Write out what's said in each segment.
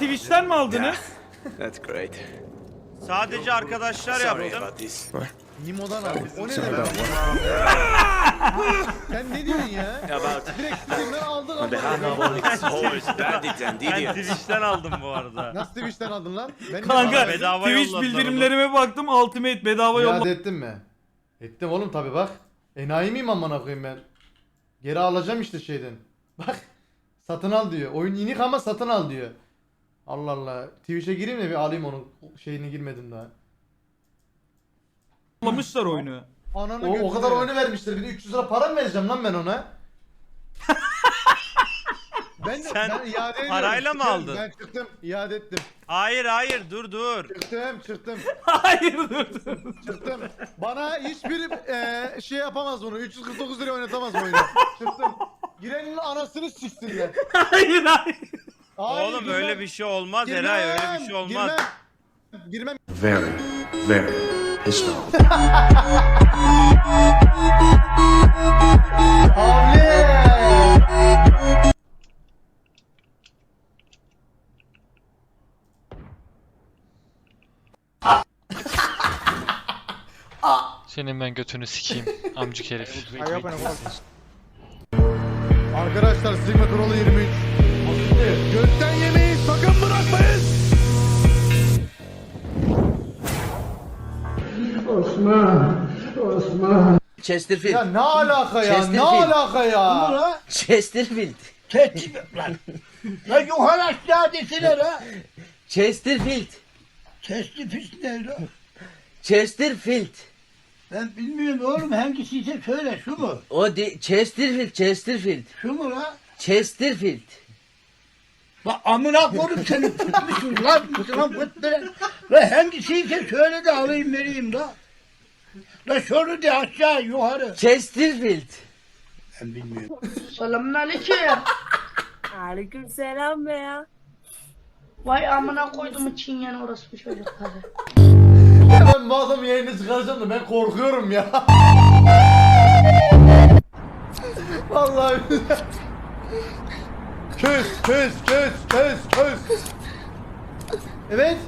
Twitch'ten mi aldınız? That's great. Sadece arkadaşlar Sorry yaptım. about this. Nimo'dan al. O ne demek? Sen ne diyorsun ya? About Direkt Steam'den aldın on aldın. behalf of all its whores, bandits and Ben idiots. Twitch'ten aldım bu arada. Nasıl Twitch'ten aldın lan? Ben Kanka Bana bedava Twitch yolladılar bildirimlerime baktım Ultimate bedava yolla. İade ettin mi? Ettim oğlum tabi bak. Enayi miyim amına koyayım ben? Geri alacağım işte şeyden. Bak. Satın al diyor. Oyun inik ama satın al diyor. Allah Allah. Twitch'e gireyim de bir alayım onun şeyini girmedim daha. Yollamışlar oyunu. Ananı o, o kadar oyunu vermiştir. Bir de 300 lira para mı vereceğim lan ben ona? ben de Sen ben iade ediyorum. parayla mı Çıkıyorum. aldın? Ben çıktım. iade ettim. Hayır hayır dur dur. Çıktım çıktım. Hayır dur dur. Çıktım. Bana hiçbir eee şey yapamaz bunu. 349 lira oynatamaz bu oyunu. Çıktım. Girenin anasını siksinler. Hayır hayır. Hayır, Oğlum girmem. öyle bir şey olmaz Girmem. Eray öyle bir şey olmaz. Girmem. Girmem. very, very pissed off. Abi. Senin ben götünü sikeyim amcık herif. Arkadaşlar Sigma Kralı 23. Gökten yemeği sakın bırakmayın. Chesterfield. Ya ne alaka ya? Ne Chesterfield. alaka ya? Chesterfield. La yukarı aşağı desene la. Chesterfield. Testi pis ne la? Chesterfield. Ben bilmiyorum oğlum hangisiyse söyle şu mu? O de Chesterfield, Chesterfield. Şu mu la? Chesterfield. Bak amına koydum seni tutmuşum lan. Lan fıttırın. La hangisiyse söyle de alayım vereyim la. La şunu de aşağı yukarı. Chesterfield. Ben bilmiyorum. Selamünaleyküm. Aleykümselam be ya. Vay amına koydum çingen orası bir çocukları. Ya ben bu adamın yayını çıkaracağım da ben korkuyorum ya. Vallahi Köz, köz, köz, köz, köz. Evet.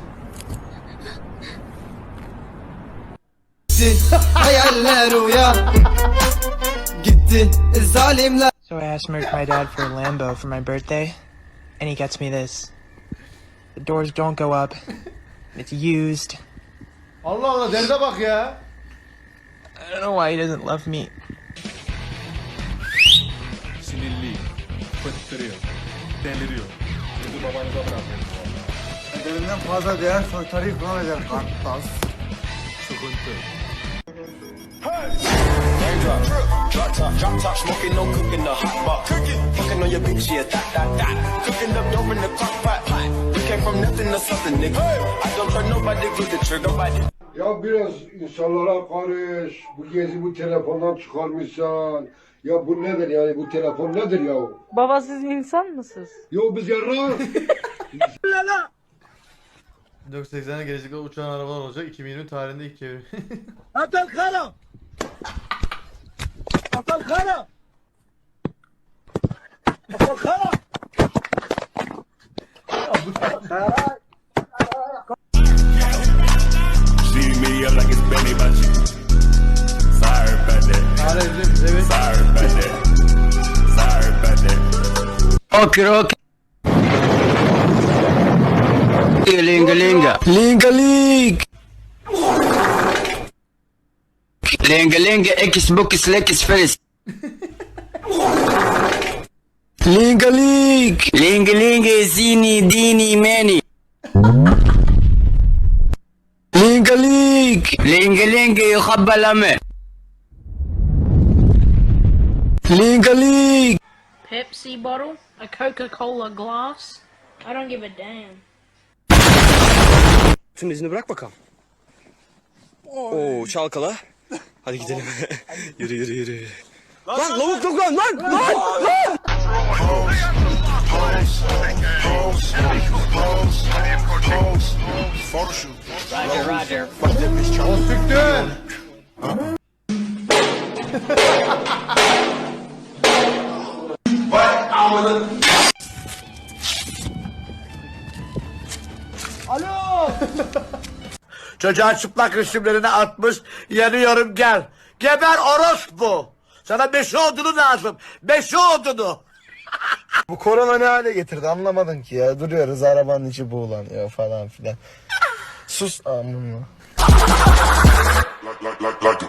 Hayaller uya Gitti zalimler So I asked my, my dad for a Lambo for my birthday, and he gets me this. The doors don't go up. It's used. Allah Allah derde bak ya. I don't know why he doesn't love me. Fıttırıyor, deliriyor. Bunu babanıza bırakın. Bedelinden fazla değer soytarıyı kullanacak kartlas Sıkıntı. Drop top, drop top, smoking, no cooking, the hot pot. Cooking, fucking on your bitch, yeah, that, that, that. Cooking up dope in the crock pot. We came from nothing to something, nigga. I don't trust nobody, with the trigger, nobody. Ya biraz insanlara karış. Bu gezi bu telefondan çıkarmışsan. Ya bu nedir yani bu telefon nedir ya? Baba siz insan mısınız? Yo biz yarrar. 1980'de gelecekte uçan arabalar olacak. 2020 tarihinde ilk çevrim. Atal kara. Atal kara. Atal kara. See me up like it's Benny Button. that. Okay, okay. Linga linga. Linga ling. Linga linga Xbox Lex face. Linga ling. Linga linga zini dini meni. Linga ling. Linga linga يخبى لمه. Linga ling. Pepsi bottle? A Coca-Cola glass? I don't give a damn. Şunun izini bırak bakalım. Oo çalkala. Hadi gidelim. yürü yürü yürü. Lan lavuk lavuk lan lan lan lan. O süktün. Çocuğa çıplak resimlerini atmış. Yanıyorum gel. Geber orospu. Sana beşi odunu lazım. Beşi odunu. Bu korona ne hale getirdi anlamadım ki ya. Duruyoruz arabanın içi buğulanıyor falan filan. Sus amına.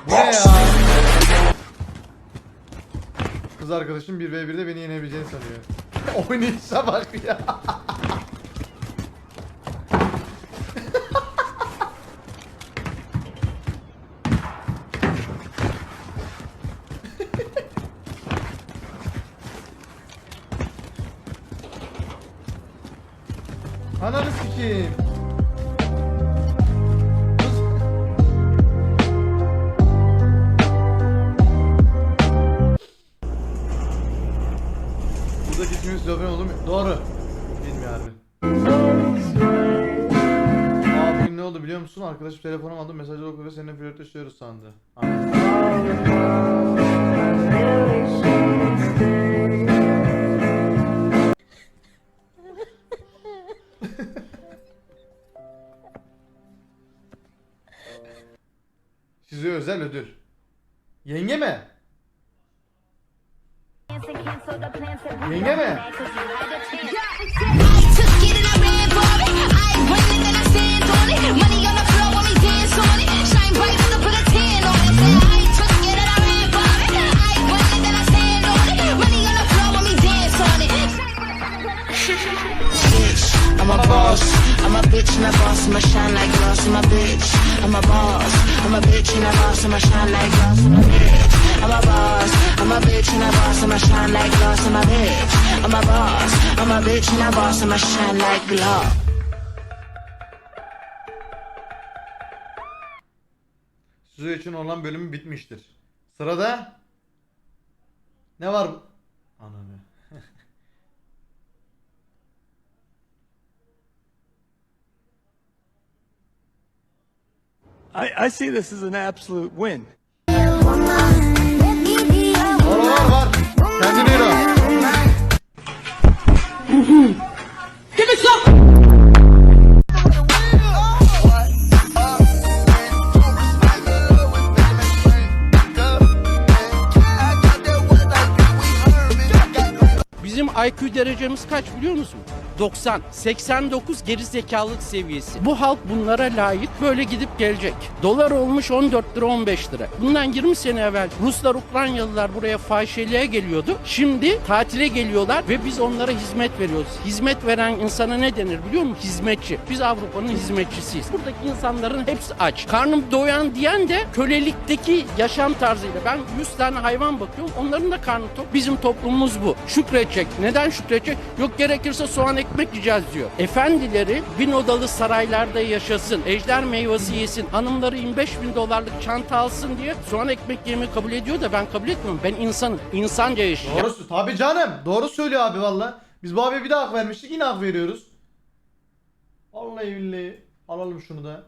Bu ne ya? Kız arkadaşım 1v1'de beni yenebileceğini sanıyor. Oynayışa bak ya. Ananı sikeyim. Buradaki tüm slogan olur? Doğru. Bilmiyorum. Bugün ne oldu biliyor musun? Arkadaşım telefonum aldı mesajlar okudu ve seninle flörtleşiyoruz sandı. Aynen. Yenge mi? I'm a boss, I'm a bitch and a boss, I'ma shine like glass, I'm a bitch. I'm a boss, I'm a bitch and a boss, I'ma shine like glass, I'm a bitch. I'm a boss, I'm a bitch and a boss, I'ma shine like glass, I'm a bitch. I'm a boss, I'm a bitch and a boss, I'ma shine like glass. Suzu için olan bölümü bitmiştir. Sırada ne var? Ananı. I, I see this as an absolute win. IQ derecemiz kaç biliyor musun? 90. 89 geri zekalılık seviyesi. Bu halk bunlara layık böyle gidip gelecek. Dolar olmuş 14 lira 15 lira. Bundan 20 sene evvel Ruslar Ukraynalılar buraya fahişeliğe geliyordu. Şimdi tatile geliyorlar ve biz onlara hizmet veriyoruz. Hizmet veren insana ne denir biliyor musun? Hizmetçi. Biz Avrupa'nın hizmetçisiyiz. Buradaki insanların hepsi aç. Karnım doyan diyen de kölelikteki yaşam tarzıyla. Ben 100 tane hayvan bakıyorum. Onların da karnı tok. Bizim toplumumuz bu. Şükredecek. Neden şükredecek? Yok gerekirse soğan ekmek yiyeceğiz diyor. Efendileri bin odalı saraylarda yaşasın. Ejder meyvesi yesin. Hanımları 25 bin dolarlık çanta alsın diye soğan ekmek yemeyi kabul ediyor da ben kabul etmiyorum. Ben insanım. İnsanca yaşayacağım. Doğru tabi canım. Doğru söylüyor abi valla. Biz bu abiye bir daha hak vermiştik yine hak veriyoruz. Vallahi billahi. Alalım şunu da.